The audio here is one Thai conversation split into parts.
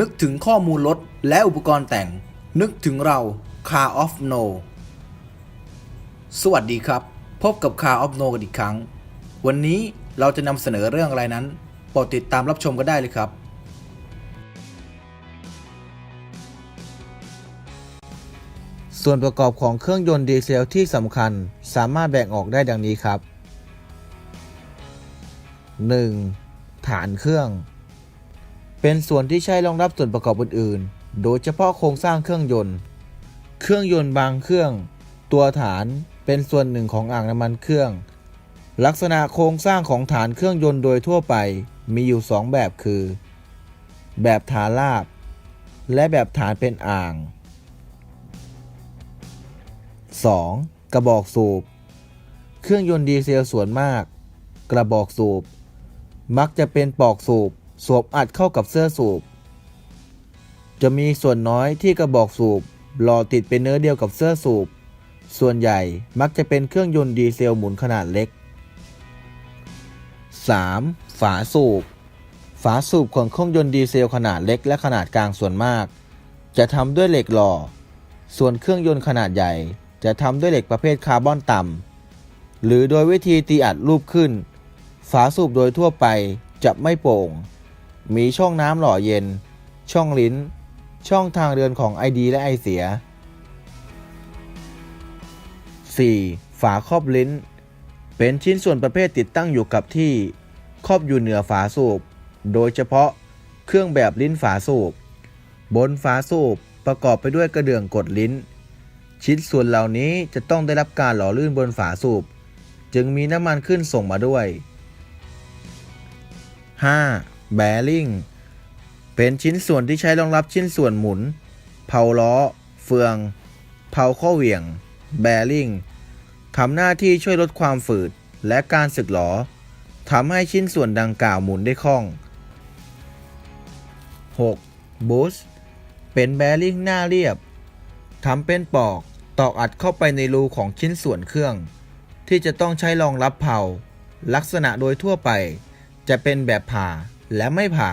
นึกถึงข้อมูลรถและอุปกรณ์แต่ง นึกถึงเรา Car of No สวัสดีครับ พบกับ Car of No กันอีกครั้ง วันนี้เราจะนำเสนอเรื่องอะไรนั้น โปรดติดตามรับชมกันได้เลยครับ ส่วนประกอบของเครื่องยนต์ดีเซลที่สำคัญสามารถแบ่งออกได้ดังนี้ครับ 1. ฐานเครื่อง เป็นส่วนที่ใช้รองรับส่วนประกอบอื่นๆ โดยเฉพาะโครงสร้างเครื่องยนต์ เครื่องยนต์บางเครื่อง ตัวฐานเป็นส่วนหนึ่งของอ่างน้ำมันเครื่อง ลักษณะโครงสร้างของฐานเครื่องยนต์โดยทั่วไปมีอยู่ 2 แบบคือ แบบฐานราบ และแบบฐานเป็นอ่าง 2. กระบอกสูบ เครื่องยนต์ดีเซลส่วนมาก กระบอกสูบ มักจะเป็นปลอกสูบ สวมอัดเข้ากับเสื้อสูบ จะมีส่วนน้อยที่กระบอกสูบหล่อติดเป็นเนื้อเดียวกับเสื้อสูบ ส่วนใหญ่มักจะเป็นเครื่องยนต์ดีเซลหมุนขนาดเล็ก 3. ฝาสูบ ฝาสูบของเครื่องยนต์ดีเซลขนาดเล็กและขนาดกลางส่วนมาก จะทำด้วยเหล็กหล่อ ส่วนเครื่องยนต์ขนาดใหญ่จะทำด้วยเหล็กประเภทคาร์บอนต่ำหรือโดยวิธีตีอัดรูปขึ้น ฝาสูบโดยทั่วไปจะไม่โป่ง มีช่องน้ำหล่อเย็น ช่องลิ้น ช่องทางเดินของไอดีและไอเสีย 4. ฝาครอบลิ้น เป็นชิ้นส่วนประเภทติดตั้งอยู่กับที่ ครอบอยู่เหนือฝาสูบ โดยเฉพาะเครื่องแบบลิ้นฝาสูบ บนฝาสูบประกอบไปด้วยกระเดื่องกดลิ้น ชิ้นส่วนเหล่านี้จะต้องได้รับการหล่อลื่นบนฝาสูบ จึงมีน้ำมันขึ้นส่งมาด้วย 5. แบริ่งเป็นชิ้นส่วนที่ใช้รองรับชิ้นส่วนหมุน เผาล้อ เฟือง เผาข้อเหวี่ยง แบริ่งทำหน้าที่ช่วยลดความฝืดและการสึกหลอทำให้ชิ้นส่วนดังกล่าวหมุนได้คล่อง 6. บูสเป็นแบริ่งหน้าเรียบทำเป็นปอกตอกอัดเข้าไปในรูของชิ้นส่วนเครื่อง ที่จะต้องใช้รองรับเผา ลักษณะโดยทั่วไป จะเป็นแบบผ่า และไม่ผ่า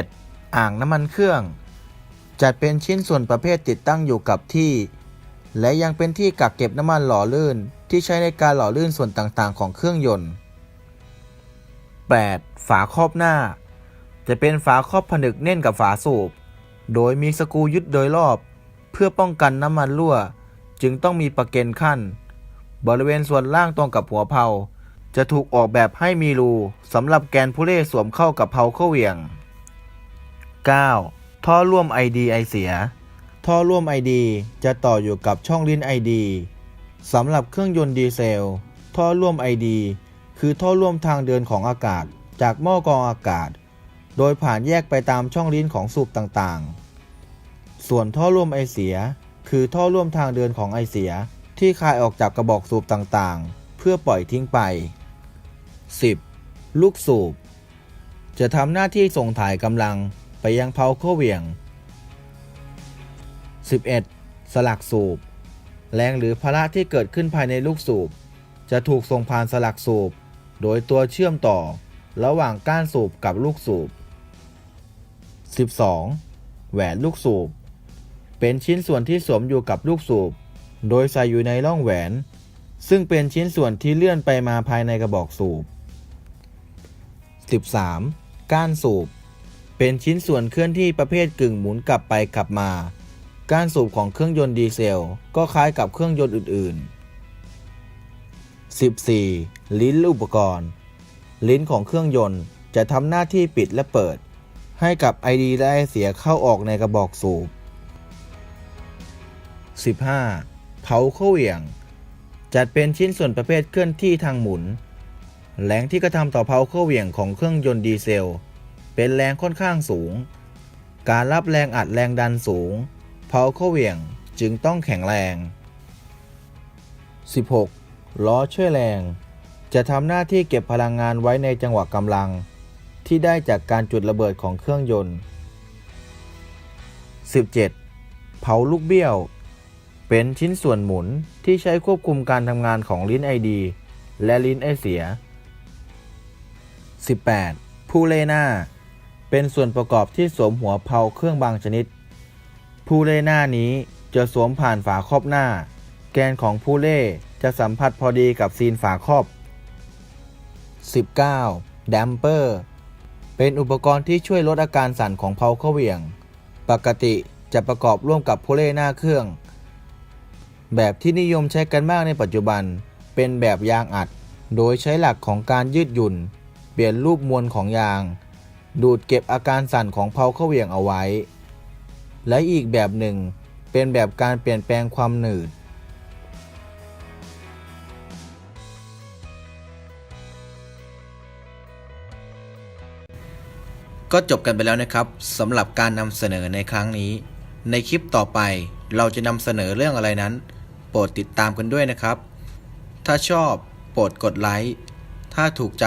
7. อ่างน้ำมันเครื่อง จัดเป็นชิ้นส่วนประเภทติดตั้งอยู่กับที่ และยังเป็นที่กักเก็บน้ำมันหล่อลื่นที่ใช้ในการหล่อลื่นส่วนต่างๆ ของเครื่องยนต์ 8. ฝาครอบหน้า จะเป็นฝาครอบผนึกแน่นกับฝาสูบ โดยมีสกรูยึดโดยรอบ เพื่อป้องกันน้ำมันรั่ว จึงต้องมีประเก็นขั้น บริเวณส่วนล่างตรงกับหัวเพลา จะถูกออกแบบให้มีรูสำหรับแกนผู้เล่สวมเข้ากับเพลาเข้าเหวี่ยง 9. ท่อร่วม ID ไอเสีย ท่อร่วม ID จะต่ออยู่กับช่องลิ้น ID สำหรับเครื่องยนต์ดีเซล ท่อร่วม ID คือท่อร่วมทางเดินของอากาศ จากหม้อกรองอากาศ โดยผ่านแยกไปตามช่องลิ้นของสูบต่างๆ ส่วนท่อร่วมไอเสีย คือท่อร่วมทางเดินของไอเสีย ที่คายออกจากกระบอกสูบต่างๆ เพื่อปล่อยทิ้งไป 10. ลูกสูบ จะทำหน้าที่ส่งถ่ายกำลังไปยังเพลาข้าเหวี่ยง 11. สลักสูบ แรงหรือพละที่เกิดขึ้นภายในลูกสูบ จะถูกส่งผ่านสลักสูบ โดยตัวเชื่อมต่อระหว่างก้านสูบกับลูกสูบ 12. แหวนลูกสูบ เป็นชิ้นส่วนที่สวมอยู่กับลูกสูบ โดยใส่อยู่ในร่องแหวน ซึ่งเป็นชิ้นส่วนที่เลื่อนไปมาภายในกระบอกสูบ 13. ก้านสูบ เป็นชิ้นส่วนเคลื่อนที่ประเภทกึ่งหมุนกลับไปกลับมา ก้านสูบของเครื่องยนต์ดีเซล ก็คล้ายกับเครื่องยนต์อื่น ๆ 14. ลิ้นอุปกรณ์ ลิ้นของเครื่องยนต์จะทำหน้าที่ปิดและเปิด ให้กับไอดีและไอเสียเข้าออกในกระบอกสูบ 15. เผาเข้าเหวี่ยง จัดเป็นชิ้นส่วนประเภทเคลื่อนที่ทางหมุน แรงที่กระทำต่อเพลาเข้าเหวี่ยงของเครื่องยนต์ดีเซล เป็นแรงค่อนข้างสูง การรับแรงอัดแรงดันสูง เพลาเข้าเหวี่ยงจึงต้องแข็งแรง 16. ล้อช่วยแรง จะทำหน้าที่เก็บพลังงานไว้ในจังหวะกำลัง ที่ได้จากการจุดระเบิดของเครื่องยนต์ 17. เผาลูกเบี้ยว เป็นชิ้นส่วนหมุนที่ใช้ควบคุมการทำงานของลิ้นไอดี และลิ้นไอเสีย 18. ผู้เล่หน้า เป็นส่วนประกอบที่สวมหัวเพลาเครื่องบางชนิด ผู้เล่หน้านี้จะสวมผ่านฝาครอบหน้า แกนของผู้เล่จะสัมผัสพอดีกับซีนฝาครอบ 19. แดมเปอร์ เป็นอุปกรณ์ที่ช่วยลดอาการสั่นของเพลาเข้าเหวี่ยง ปกติจะประกอบร่วมกับผู้เล่หน้าเครื่อง แบบที่นิยมใช้กันมากในปัจจุบัน เป็นแบบยางอัด โดยใช้หลักของการยืดหยุ่น เปลี่ยนรูปมวลของยาง ดูดเก็บอาการสั่นของเพลาเข้าเหวี่ยงเอาไว้ และอีกแบบหนึ่งเป็นแบบการเปลี่ยนแปลงความหนืด ก็จบกันไปแล้วนะครับสำหรับการนำเสนอในครั้งนี้ ในคลิปต่อไปเราจะนำเสนอเรื่องอะไรนั้น โปรดติดตามกันด้วยนะครับ ถ้าชอบโปรดกดไลค์ ถ้าถูกใจ